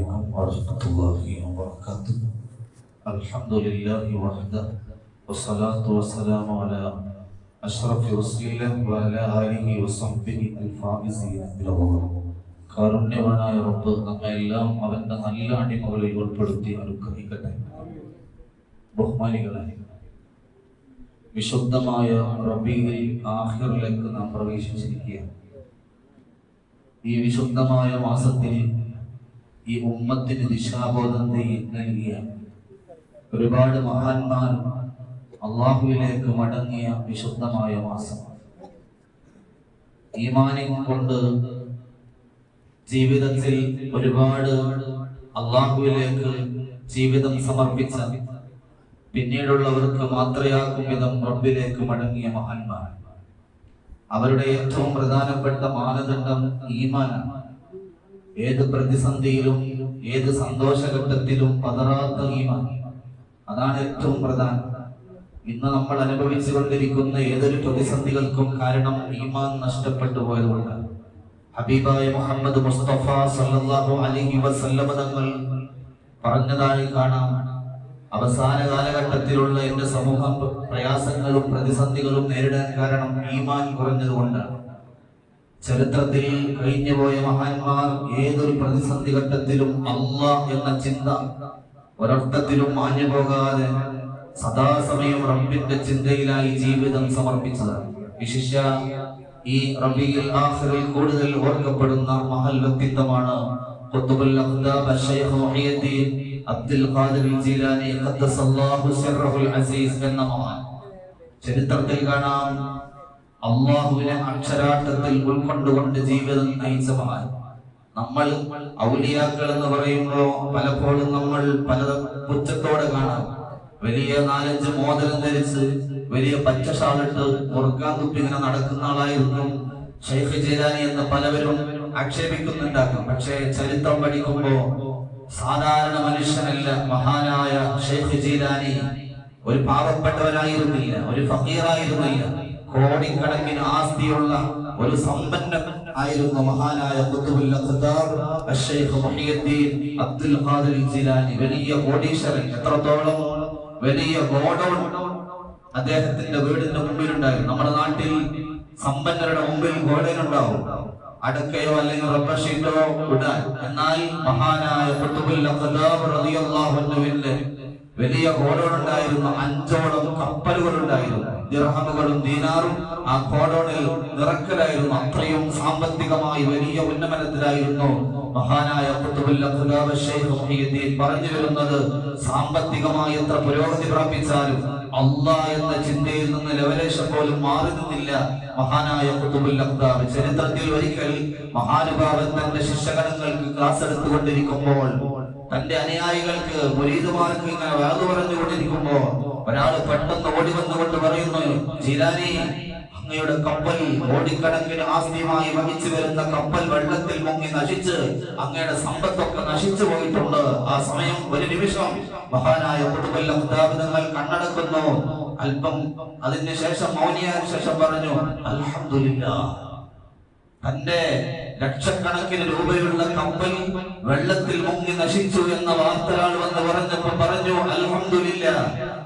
عليكم ورحمة الله وبركاته الحمد لله وحده والصلاة والسلام على أشرف رسول الله وعلى آله وصحبه الفائزين بالغفور കാരുണ്യവാനായ റബ്ബ് നമ്മെല്ലാം അവന്റെ നല്ല അടിമകളിൽ ഉൾപ്പെടുത്തി അനുഗ്രഹിക്കട്ടെ ബഹുമാനികളെ വിശുദ്ധമായ റബീൽ ആഹിറിലേക്ക് നാം പ്രവേശിച്ചിരിക്കുകയാണ് ഈ വിശുദ്ധമായ മാസത്തിൽ ഈ ഉമ്മത്തിന് ദിശാബോധം നൽകിയ ഒരുപാട് മഹാന്മാർ അള്ളാഹുവിലേക്ക് മടങ്ങിയ വിശുദ്ധമായ മാസം. ഈമാനി കൊണ്ട് ജീവിതത്തിൽ ഒരുപാട് അള്ളാഹുവിലേക്ക് ജീവിതം സമർപ്പിച്ച പിന്നീടുള്ളവർക്ക് മാത്രയാക്കും വിധം റബ്ബിലേക്ക് മടങ്ങിയ മഹാന്മാർ. അവരുടെ ഏറ്റവും പ്രധാനപ്പെട്ട മാനദണ്ഡം ഈമാനാണ്. ഏത് പ്രതിസന്ധിയിലും ഏത് സന്തോഷഘട്ടത്തിലും പതറാത്ത ഈമാൻ അതാണ് ഏറ്റവും പ്രധാനം. ഇന്ന് നമ്മൾ അനുഭവിച്ചു കൊണ്ടിരിക്കുന്ന ഏതൊരു പ്രതിസന്ധികൾക്കും കാരണം ഈമാൻ നഷ്ടപ്പെട്ടു പോയതുകൊണ്ടാണ് ഹബീബായ മുഹമ്മദ് മുസ്തഫ സല്ലല്ലാഹു അലൈഹി വസല്ലമ തങ്ങൾ പറഞ്ഞതായി കാണാം. അവസാന കാലഘട്ടത്തിലുള്ള എന്റെ സമൂഹം പ്രയാസങ്ങളും പ്രതിസന്ധികളും നേരിടാൻ കാരണം ഈമാൻ കുറഞ്ഞതുകൊണ്ടാണ്. ചരിത്രത്തിൽ കഴിഞ്ഞുപോയ മഹാന്മാർ ഏതൊരു പ്രതിസന്ധി ഘട്ടത്തിലും അല്ല എന്ന ചിന്ത ഒരർത്ഥത്തിലും മാഞ്ഞു പോകാതെ സദാസമയം റബ്ബിന്റെ ചിന്തയിലായി ജീവിതം സമർപ്പിച്ചത് വിശിഷ്യ ഈ റബിയിൽ ആഖിറിൽ കൂടുതൽ ഓർക്കപ്പെടുന്ന മഹൽ വ്യക്തിത്വമാണ് അബ്ദുൽ ഖാദിർ അസീസ് എന്ന മഹാൻ. ചരിത്രത്തിൽ കാണാം അള്ളാഹുവിനെ അക്ഷരാർത്ഥത്തിൽ ഉൾക്കൊണ്ടുകൊണ്ട് ജീവിതം നയിച്ച മഹാൻ. നമ്മൾ ഔലിയാക്കൾ എന്ന് പറയുമ്പോൾ പലപ്പോഴും നമ്മൾ പല പുച്ഛത്തോടെ കാണാം വലിയ നാലഞ്ച് മോതിരം ധരിച്ച് വലിയ പച്ച ഷാളിട്ട് മുറുക്കാൻ ഇങ്ങനെ നടക്കുന്ന ആളായിരുന്നു ഷെയ്ഖ് ജൈലാനി എന്ന് പലവരും ആക്ഷേപിക്കുന്നുണ്ടാക്കും. പക്ഷേ ചരിത്രം പഠിക്കുമ്പോ സാധാരണ മനുഷ്യനല്ല മഹാനായ ഷെയ്ഖ് ജീലാനി ഒരു പാവപ്പെട്ടവനായിരുന്നില്ല ഒരു ഫക്കീറായിരുന്നില്ല. കോടിക്കണക്കിന് ആസ്തിയുള്ള ഒരു സമ്പന്നൻ ആയിരുന്നു മഹാനായ അബ്ദുൽ ഖാദിർ വലിയ കോടീശ്വരൻ എത്രത്തോളം വലിയ ഗോഡൗൺ അദ്ദേഹത്തിന്റെ വീടിന്റെ മുമ്പിലുണ്ടായിരുന്നു. നമ്മുടെ നാട്ടിൽ സമ്പന്നരുടെ മുമ്പിൽ ഗോഡനുണ്ടാവും അടക്കയോ അല്ലെങ്കിൽ റബ്ബർ ഷീറ്റോ ഇടാൻ. എന്നാൽ മഹാനായ റളിയല്ലാഹു വലിയ ഗോഡൗൺ ഉണ്ടായിരുന്നു അഞ്ചോളം കപ്പലുകൾ ഉണ്ടായിരുന്നു ദിർഹമുകളും ദീനാറും ആ കോടോണിൽ നിറക്കലായിരുന്നു അത്രയും സാമ്പത്തികമായി വലിയ ഉന്നമനത്തിലായിരുന്നു മഹാനായ പറഞ്ഞു വരുന്നത് സാമ്പത്തികമായി എത്ര പുരോഗതി പ്രാപിച്ചാലും അല്ല എന്ന ചിന്തയിൽ നിന്ന് ലവലേശം പോലും മാറി നിന്നില്ല. മഹാനായ ഖുത്ബുൽ അഖ്താബ് ചരിത്രത്തിൽ ഒരിക്കൽ മഹാനുഭാവൻ തന്റെ ശിഷ്യഗണങ്ങൾക്ക് ക്ലാസ് എടുത്തുകൊണ്ടിരിക്കുമ്പോൾ തന്റെ അനുയായികൾക്ക് മുരീദുമാർക്ക് ഇങ്ങനെ വാതു പറഞ്ഞുകൊണ്ടിരിക്കുമ്പോ ഒരാൾ പെട്ടെന്ന് ഓടി വന്നുകൊണ്ട് പറയുന്നു ജിലാനി അങ്ങയുടെ കപ്പൽ കോടിക്കണക്കിന് ആസ്തിയുമായി വഹിച്ചു വരുന്ന കപ്പൽ വെള്ളത്തിൽ മുങ്ങി നശിച്ച് അങ്ങയുടെ സമ്പത്തൊക്കെ നശിച്ചു പോയിട്ടുണ്ട്. ആ സമയം ഒരു നിമിഷം. മഹാനായ കുടുംബല്ല അഹ്താബിതങ്ങൾ കണ്ണടക്കുന്നു. അല്പം അതിന് ശേഷം മൗനിയായ ശേഷം പറഞ്ഞു അൽഹംദുലില്ലാ തന്റെ ലക്ഷക്കണക്കിന് രൂപയുള്ള കമ്പനി വെള്ളത്തിൽ മുങ്ങി നശിച്ചു എന്ന വാർത്തകൾ വന്ന് പറഞ്ഞപ്പോ പറഞ്ഞു അൽഹംദുലില്ല.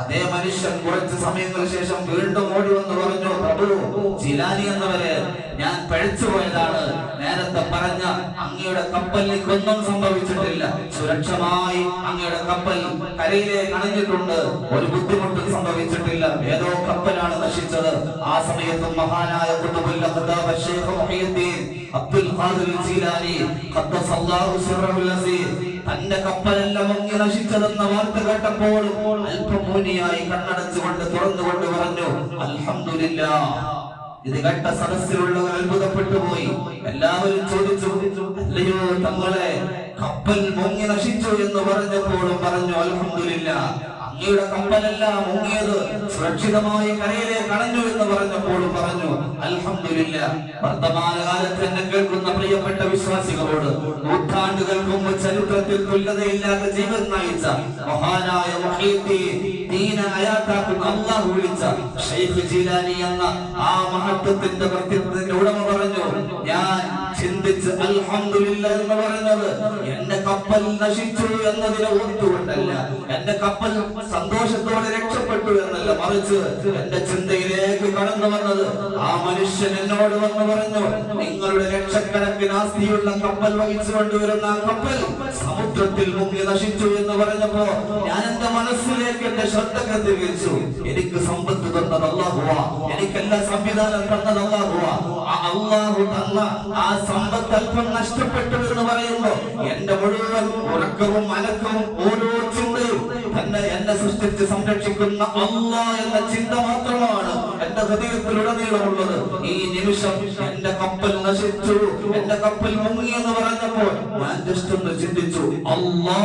അതേ മനുഷ്യൻ കുറച്ച് സമയങ്ങൾക്ക് ശേഷം വീണ്ടും ഓടി വന്ന് പറഞ്ഞു പ്രഭു ജിലാനി എന്നവരെ ഞാൻ പഴിച്ചു പോയതാണ്. നേരത്തെ പറഞ്ഞ അങ്ങയുടെ കപ്പലിലേക്ക് ഒന്നും സംഭവിച്ചിട്ടില്ല. സുരക്ഷമായി അങ്ങയുടെ കപ്പൽ കരയിലേക്ക് അണഞ്ഞിട്ടുണ്ട്. ഒരു ബുദ്ധിമുട്ടും സംഭവിച്ചിട്ടില്ല. ഏതോ കപ്പലാണ് നശിച്ചത്. ആ സമയത്തും മഹാനായ മുഹിയുദ്ദീൻ അബ്ദുൽ ഖാദിർ ജീലാനി ഖദ്ദസല്ലാഹു സിർറഹുൽ അസീർ തന്റെ കപ്പലെല്ലാം മുങ്ങി നശിച്ചതെന്ന വാർത്ത കേട്ടപ്പോൾ അല്പം മൂനിയായി കണ്ണടച്ചുകൊണ്ട് തുറന്നുകൊണ്ട് പറഞ്ഞു അൽഹംദുലില്ലാ. ഇത് കേട്ട സദസ്സിലുള്ളവർ അത്ഭുതപ്പെട്ടു പോയി. എല്ലാവരും ചോദിച്ചു അല്ലയോ തങ്ങളെ കപ്പൽ മുങ്ങി നശിച്ചു എന്ന് പറഞ്ഞപ്പോഴും പറഞ്ഞു അൽഹംദുലില്ലാ. അങ്ങയുടെ കപ്പലെല്ലാം മുങ്ങിയത് സുരക്ഷിതമായി കരയിലെ കളഞ്ഞു എന്ന് പറഞ്ഞപ്പോൾ പറഞ്ഞു അൽഹമില്ല വർത്തമാനകാലത്ത് എന്നെ കേൾക്കുന്ന പ്രിയപ്പെട്ട വിശ്വാസികളോട് നൂറ്റാണ്ടുകൾക്ക് മുമ്പ് ചരിത്രത്തിൽ തുല്യതയില്ലാത്ത ജീവിതം നയിച്ച മഹാനായ മുഹീദ്ദീൻ ദീന അയാത്താക്കുന്ന അള്ളാഹു വിളിച്ച. ഷെയ്ഖ് എന്ന ആ മഹത്വത്തിന്റെ വ്യക്തിത്വത്തിന്റെ ഉടമ പറഞ്ഞു ഞാൻ ചിന്തിച്ച് അൽഹംദുലില്ല എന്ന് പറയുന്നത് എന്റെ കപ്പൽ നശിച്ചു എന്നതിനെ ഓർത്തുകൊണ്ടല്ല എന്റെ കപ്പൽ സന്തോഷത്തോടെ രക്ഷപ്പെട്ടു എന്നല്ല മറിച്ച് എന്റെ ചിന്തയിലേക്ക് കടന്നു വന്നത് ആ മനുഷ്യൻ എന്നോട് വന്ന് പറഞ്ഞു നിങ്ങളുടെ ലക്ഷക്കണക്കിന് ആസ്തിയുള്ള കപ്പൽ വഹിച്ചു കൊണ്ടുവരുന്ന ആ കപ്പൽ സമുദ്രത്തിൽ മുങ്ങി നശിച്ചു എന്ന് പറഞ്ഞപ്പോ ഞാൻ എന്റെ മനസ്സിലേക്ക് എന്റെ ശ്രദ്ധ കേന്ദ്രീകരിച്ചു എനിക്ക് സമ്പത്ത് തന്നത് അള്ളാഹുവ. എനിക്ക് എല്ലാ സംവിധാനം തന്നത് അള്ളാഹുവ. അള്ളാഹു തന്ന ആ സമ്പത്ത് അല്പം നഷ്ടപ്പെട്ടു എന്ന് പറയുമ്പോ എന്റെ മുഴുവൻ ഉറക്കവും അനക്കവും ഓരോ തന്നെ എന്നെ സൃഷ്ടിച്ച് സംരക്ഷിക്കുന്ന അല്ല എന്ന ചിന്ത മാത്രമാണ് എന്റെ ഹൃദയത്തിലുടനീളമുള്ളത്. ഈ നിമിഷം എന്റെ കപ്പൽ നശിച്ചു. എന്റെ കപ്പൽ മുങ്ങി എന്ന് പറഞ്ഞപ്പോൾ ഞാൻ ചിന്തിച്ചു അള്ളാ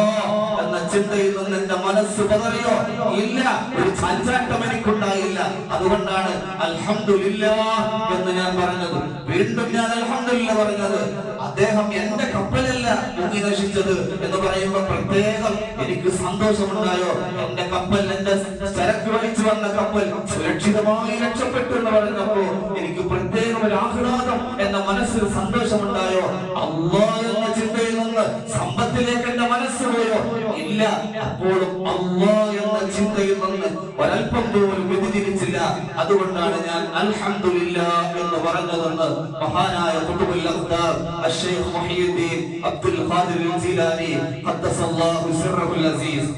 എന്ന ചിന്തയിൽ നിന്ന് എന്റെ മനസ്സ് പതറിയോ? ഇല്ല ഒരു ചാഞ്ചാട്ടം എനിക്കുണ്ടായില്ല. അതുകൊണ്ടാണ് അൽഹംദുലില്ലാ എന്ന് ഞാൻ പറഞ്ഞത്. വീണ്ടും ഞാൻ അൽഹംദുലില്ല പറഞ്ഞത്. അദ്ദേഹം എന്റെ കപ്പലല്ല മുങ്ങി നശിച്ചത് എന്ന് പറയുമ്പോൾ പ്രത്യേകം എനിക്ക് സന്തോഷമുണ്ടായോ? എന്റെ കപ്പൽ എന്റെ ചരക്ക് വലിച്ചു വന്ന കപ്പൽ സുരക്ഷിതമായി രക്ഷപ്പെട്ടു എന്ന് പറഞ്ഞപ്പോ എനിക്ക് പ്രത്യേകം ഒരു ആഹ്ലാദം എന്ന മനസ്സിൽ സന്തോഷമുണ്ടായോ? അള്ളാ എന്ന ചിന്തയിൽ നിന്ന് സമ്പത്തിലേക്ക് എന്റെ മനസ്സ് പോയോ? ഇല്ല. അപ്പോഴും അള്ളാ എന്ന ചിന്തയിൽ നിന്ന് ഒരല്പം പോലും വ്യതിചരിച്ചില്ല അതുകൊണ്ടാണ് ഞാൻ അൽഹംദുലില്ല എന്ന് പറഞ്ഞതെന്ന് മഹാനായ അബ്ദുൽ ഖാദിർ അസീസ്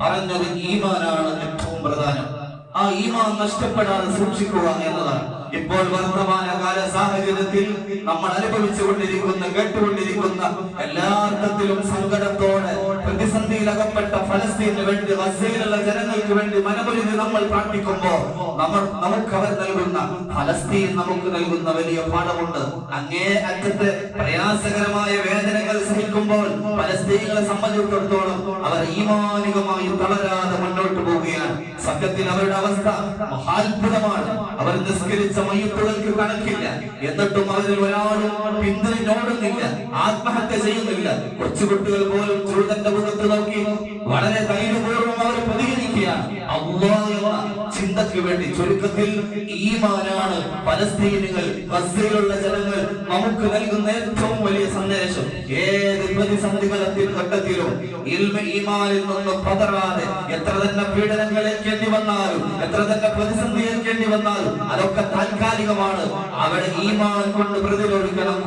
പറഞ്ഞത് ഈമാനാണ് ഏറ്റവും പ്രധാനം. ആ ഈമാൻ നഷ്ടപ്പെടാതെ സൂക്ഷിക്കുക എന്നതാണ്. ഇപ്പോൾ വർത്തമാനകാല സാഹചര്യത്തിൽ നമ്മൾ അനുഭവിച്ചു കൊണ്ടിരിക്കുന്ന കേട്ടുകൊണ്ടിരിക്കുന്ന എല്ലാ അർത്ഥത്തിലും സങ്കടത്തോടെ പ്രതിസന്ധിയിൽ അകപ്പെട്ട ഫലസ്തീന് വേണ്ടി ഗസയിലുള്ള ജനങ്ങൾക്ക് വേണ്ടി മനമൊരുങ്ങി നമ്മൾ പ്രാർത്ഥിക്കുമ്പോൾ നമ്മൾ നമുക്ക് അവർ നൽകുന്ന ഫലസ്തീൻ നമുക്ക് നൽകുന്ന വലിയ പാഠമുണ്ട്. അങ്ങേ അറ്റത്ത് പ്രയാസകരമായ വേദനകൾ സഹിക്കുമ്പോൾ ഫലസ്തീനികളെ സംബന്ധിച്ചിടത്തോളം അവർ ഈമാനികമായി തളരാതെ മുന്നോട്ട് പോവുകയാണ്. സത്യത്തിൽ അവരുടെ അവസ്ഥ മഹാത്ഭുതമാണ്. അവർ നിസ്കരിച്ച മയ്യത്തുകൾക്ക് കണക്കില്ല. എന്നിട്ടും അവരിൽ ഒരാളും പിന്തിരിഞ്ഞോടുന്നില്ല ആത്മഹത്യ ചെയ്യുന്നില്ല. കൊച്ചുകുട്ടികൾ പോലും ചൂതന്റെ മുഖത്ത് നോക്കി വളരെ ധൈര്യപൂർവം അവർ പ്രതികരിക്കുകയാണ്. അള്ളാ എന്ന ചിന്തയ്ക്ക് വേണ്ടി ചുരുക്കത്തിൽ ഈമാനാണ് പലസ്തീനുകൾ ഗസയിലുള്ള ജനങ്ങൾ നമുക്ക് നൽകുന്ന ഏറ്റവും വലിയ സന്ദേശം. ഏത് പ്രതിസന്ധികളത്തിൽ ഘട്ടത്തിലും ഈമാനിൽ നിന്ന് പതറാതെ എത്ര തന്നെ പീഡനങ്ങൾ ഏൽക്കേണ്ടി വന്നാലും എത്ര തന്നെ പ്രതിസന്ധി ഏൽക്കേണ്ടി വന്നാലും അതൊക്കെ താൽക്കാലികമാണ്. അവിടെ ഈമാൻ കൊണ്ട് പ്രതിരോധിക്കണം.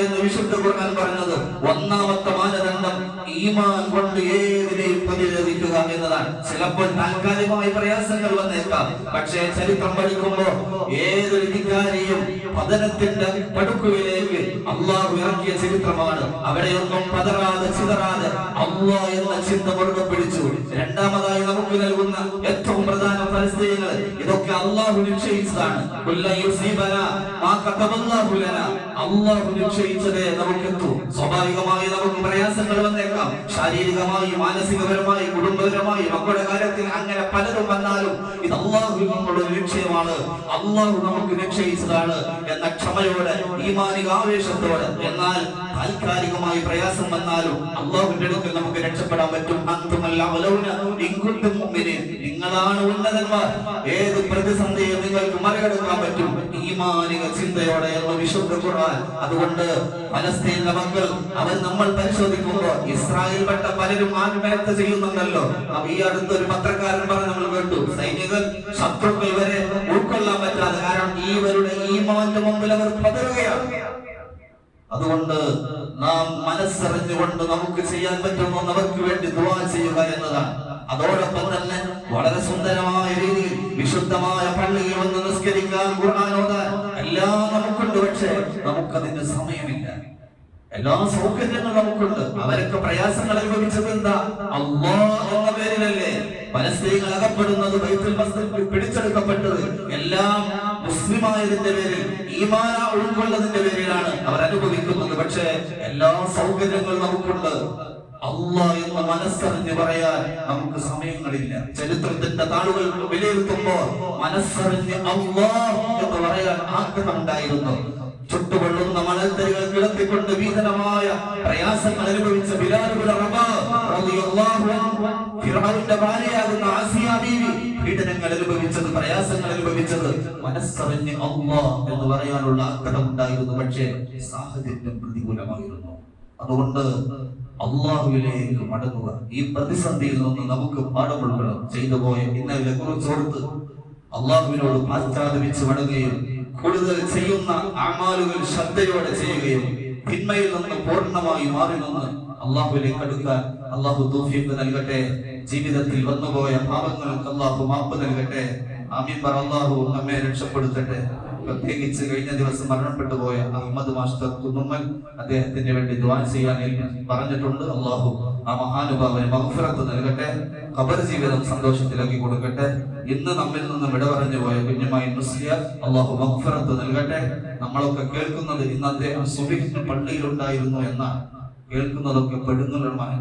എന്ന് വിശുദ്ധ ഖുർആൻ പറഞ്ഞത് ഒന്നാമത്തെ മാനദണ്ഡം ഈമാൻ കൊണ്ട് ഏതിനെയും ലഭിക്കുക എന്നതാണ്. ചിലപ്പോൾ താൽക്കാലികമായി പ്രയാസങ്ങൾ വന്നേക്കാം. പക്ഷേ ചരിത്രം പഠിക്കുമ്പോ ഏതൊരു ധിക്കാരിയും പതനത്തിന്റെ പടുക്കുവിലേക്ക് അള്ളാഹു ഇറക്കിയ ചരിത്രമാണ്. അവിടെയൊന്നും പതറാതെ ചിതറാതെ അള്ളാഹ് എന്ന ചിന്ത മുറുകെ പിടിച്ചു. രണ്ടാമതായി നമുക്ക് നൽകുന്ന ഏറ്റവും പ്രധാന പരിസ്ഥിതികൾ ഇതൊക്കെ അള്ളാഹു നിശ്ചയിച്ചതാണ്. അള്ളാഹു നിശ്ചയിച്ചതേ നമുക്കെത്തു. സ്വാഭാവികമായി നമുക്ക് പ്രയാസങ്ങൾ വന്നേക്കാം. ശാരീരികമായി മാനസികപരമായി കുടുംബപരമായി മക്കളുടെ കാര്യത്തിൽ അങ്ങനെ പലരും വന്നാലും ഇത് അള്ളാഹു നമ്മുടെ ലക്ഷ്യമാണ്. അള്ളാഹു നമുക്ക് നിശ്ചയിച്ചതാണ് എന്ന ക്ഷമയോടെ ഈമാനിക ആവേശത്തോടെ. എന്നാൽ താൽക്കാലികമായി പ്രയാസം വന്നാലും അള്ളാഹുവിന്റെ അടുക്കൽ നമുക്ക് രക്ഷപ്പെടാൻ പറ്റും. അന്തുമല്ല. നിങ്ങളാണ് ഉന്നതന്മാർ. ഏത് പ്രതിസന്ധിയും നിങ്ങൾക്ക് മറികടക്കാൻ പറ്റും. ഈമാനിക ചിന്തയോടെ വിശുദ്ധ ഖുർആൻ. അതുകൊണ്ട് പലസ്തീനിലെ മക്കൾ അവർ നമ്മൾ പരിശോധിക്കുമ്പോൾ ഇസ്രായേൽ പെട്ട പലരും ആത്മഹത്യ ചെയ്യുന്നുണ്ടല്ലോ. ഈ അടുത്തൊരു പത്രക്കാരൻ പറഞ്ഞ് നമ്മൾ കേട്ടു സൈനികർ ശത്രുക്കൾ വരെ ഉൾക്കൊള്ളാൻ പറ്റാതെ. കാരണം ഈവരുടെ ഈമാന്റെ മുമ്പിൽ അവർ പതറുകയാണ്. അതുകൊണ്ട് നാം മനസ്സറിഞ്ഞുകൊണ്ട് നമുക്ക് ചെയ്യാൻ പറ്റുന്ന അവർക്ക് വേണ്ടി ദുവാ ചെയ്യുക എന്നതാണ്. അതോടൊപ്പം തന്നെ വളരെ സുന്ദരമായ രീതിയിൽ വിശുദ്ധമായ പള്ളിയിൽ വന്ന് നിസ്കരിക്കാൻ ഖുർആൻ എല്ലാം നമുക്കുണ്ട്. പക്ഷേ നമുക്കതിന് സമയമില്ല. എല്ലാ സൗകര്യങ്ങളും നമുക്കുണ്ട്. അവരൊക്കെ പ്രയാസങ്ങൾ അനുഭവിച്ചത് എന്താ? അള്ളാഹ് എന്ന പേരിലല്ലേ. പലസ്തീകൾ അകപ്പെടുന്നത് ബൈത്തുൽ മസ്ജിദ് പിടിച്ചെടുക്കപ്പെട്ടത് എല്ലാം മുസ്ലിമായതിന്റെ പേരിൽ ഈമാന ഉൾക്കൊള്ളതിന്റെ പേരിലാണ് അവർ അനുഭവിക്കുന്നത്. പക്ഷേ എല്ലാ സൗകര്യങ്ങളും നമുക്കുണ്ട്. എന്ന് മനസ്സറിഞ്ഞ് പറയാൻ നമുക്ക് സമയങ്ങളില്ല. ചരിത്രത്തിന്റെ താളുകൾ വിലയിരുത്തുമ്പോൾ മനസ്സറിഞ്ഞ് അള്ളാ എന്ന് പറയാൻ ആഗ്രഹമുണ്ടായിരുന്നു. ചുട്ടുകൊള്ളുന്ന മണൽത്തരികൾ കിടത്തിക്കൊണ്ട് ഭീകരമായ പ്രയാസങ്ങൾ അനുഭവിച്ച ഫിർഔന്റെ ഭാര്യയാകുന്ന ആസിയ പീഡനങ്ങൾ അനുഭവിച്ചത് പ്രയാസങ്ങൾ അനുഭവിച്ചത് മനസ്സറിഞ്ഞ് അമ്മ എന്ന് പറയാനുള്ള ഉണ്ടായിരുന്നു. പക്ഷേ സാഹചര്യം പ്രതികൂലമായിരുന്നു. അതുകൊണ്ട് അള്ളാഹുവിലേക്ക് മടങ്ങുക. ഈ പ്രതിസന്ധിയിൽ നിന്ന് നമുക്ക് പാഠം ചെയ്തു പോയ ഇന്നലെ കുറിച്ചോർത്ത് അള്ളാഹുവിനോട് പാശ്ചാത്തപിച്ച് മടങ്ങുകയും കൂടുതൽ ചെയ്യുന്ന ആമാലുകൾ ശ്രദ്ധയോടെ ചെയ്യുകയും തിന്മയിൽ നിന്ന് പൂർണമായി മാറി നിന്ന് അള്ളാഹുലേക്ക് അടുക്കാൻ അള്ളാഹു തൗഫീഖ് നൽകട്ടെ. ജീവിതത്തിൽ വന്നുപോയ പാപങ്ങൾക്ക് അള്ളാഹു മാപ്പ് നൽകട്ടെ. ആമീൻ പറ അള്ളാഹു നമ്മെ രക്ഷപ്പെടുത്തട്ടെ. പ്രത്യേകിച്ച് കഴിഞ്ഞ ദിവസം മരണപ്പെട്ടു പോയ അഹമ്മദ് മാസ്റ്റർ കുന്നുമ്മൽ അദ്ദേഹത്തിന് വേണ്ടി ദ്വാൻ ചെയ്യാൻ പറഞ്ഞിട്ടുണ്ട്. അള്ളാഹു ആ മഹാനുഭാവന് മഹഫുറത്ത് നൽകട്ടെ. ഖബർ ജീവിതം സന്തോഷത്തിലാക്കി കൊടുക്കട്ടെ. ഇന്ന് നമ്മിൽ നിന്നും വിട പറഞ്ഞു പോയ കുഞ്ഞുമായി മുസ്ലിയ അള്ളാഹു മഹഫുറത്ത് നൽകട്ടെ. നമ്മളൊക്കെ കേൾക്കുന്നത് ഇന്ന് അദ്ദേഹം സുബിഹിന് പള്ളിയിലുണ്ടായിരുന്നു എന്ന കേൾക്കുന്നതൊക്കെ പെടുന്നവരുമാണ്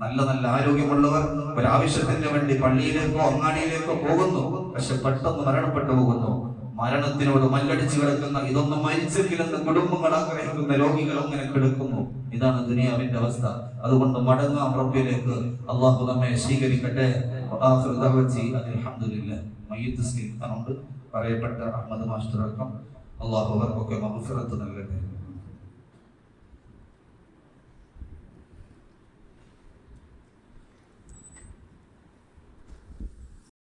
നല്ല നല്ല ആരോഗ്യമുള്ളവർ ഒരാവശ്യത്തിന് വേണ്ടി പള്ളിയിലേക്കോ അങ്ങാടിയിലേക്കോ പോകുന്നു. പക്ഷെ പെട്ടെന്ന് മരണപ്പെട്ടു പോകുന്നു. മരണത്തിനോട് മല്ലടിച്ചു കിടക്കുന്ന ഇതൊന്നും മരിച്ചെങ്കിലെന്ന് കുടുംബങ്ങൾ ആഗ്രഹിക്കുന്ന രോഗികൾ അങ്ങനെ കിടക്കുന്നു. ഇതാണ് ദുനിയാവിന്റെ അവസ്ഥ. അതുകൊണ്ട് മടങ്ങാം റബ്ബിലേക്ക്. അള്ളാഹു നമ്മെ സ്വീകരിക്കട്ടെ. ദഅവതി അൽഹംദുലില്ലാഹ്. പറയപ്പെട്ട അഹമ്മദ് മാസ്റ്റർ അടക്കം അള്ളാഹു അവർക്കൊക്കെ മഹഫിറത്ത് നൽകട്ടെ.